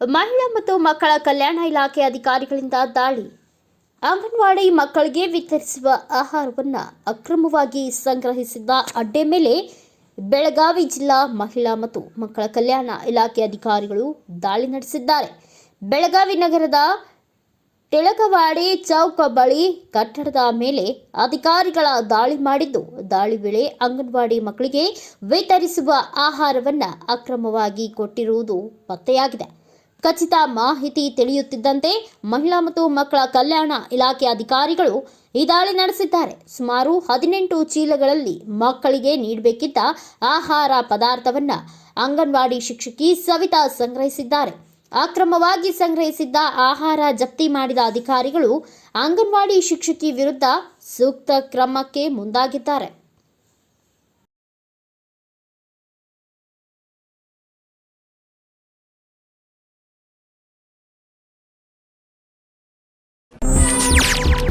ಮಹಿಳಾ ಮತ್ತು ಮಕ್ಕಳ ಕಲ್ಯಾಣ ಇಲಾಖೆ ಅಧಿಕಾರಿಗಳಿಂದ ದಾಳಿ. ಅಂಗನವಾಡಿ ಮಕ್ಕಳಿಗೆ ವಿತರಿಸುವ ಆಹಾರವನ್ನು ಅಕ್ರಮವಾಗಿ ಸಂಗ್ರಹಿಸಿದ್ದ ಅಡ್ಡೆ ಮೇಲೆ ಬೆಳಗಾವಿ ಜಿಲ್ಲಾ ಮಹಿಳಾ ಮತ್ತು ಮಕ್ಕಳ ಕಲ್ಯಾಣ ಇಲಾಖೆ ಅಧಿಕಾರಿಗಳು ದಾಳಿ ನಡೆಸಿದ್ದಾರೆ. ಬೆಳಗಾವಿ ನಗರದ ತಿಳಕವಾಡಿ ಚೌಕ ಬಳಿ ಕಟ್ಟಡದ ಮೇಲೆ ಅಧಿಕಾರಿಗಳ ದಾಳಿ ಮಾಡಿದ್ದು, ದಾಳಿ ವೇಳೆ ಅಂಗನವಾಡಿ ಮಕ್ಕಳಿಗೆ ವಿತರಿಸುವ ಆಹಾರವನ್ನು ಅಕ್ರಮವಾಗಿ ಕೊಟ್ಟಿರುವುದು ಪತ್ತೆಯಾಗಿದೆ. ಖಚಿತ ಮಾಹಿತಿ ತಿಳಿಯುತ್ತಿದ್ದಂತೆ ಮಹಿಳಾ ಮತ್ತು ಮಕ್ಕಳ ಕಲ್ಯಾಣ ಇಲಾಖೆ ಅಧಿಕಾರಿಗಳು ಈ ದಾಳಿ ನಡೆಸಿದ್ದಾರೆ. ಸುಮಾರು ಹದಿನೆಂಟು ಚೀಲಗಳಲ್ಲಿ ಮಕ್ಕಳಿಗೆ ನೀಡಬೇಕಿದ್ದ ಆಹಾರ ಪದಾರ್ಥವನ್ನ ಅಂಗನವಾಡಿ ಶಿಕ್ಷಕಿ ಸವಿತಾ ಸಂಗ್ರಹಿಸಿದ್ದಾರೆ. ಅಕ್ರಮವಾಗಿ ಸಂಗ್ರಹಿಸಿದ್ದ ಆಹಾರ ಜಪ್ತಿ ಮಾಡಿದ ಅಧಿಕಾರಿಗಳು ಅಂಗನವಾಡಿ ಶಿಕ್ಷಕಿ ವಿರುದ್ಧ ಸೂಕ್ತ ಕ್ರಮಕ್ಕೆ ಮುಂದಾಗಿದ್ದಾರೆ.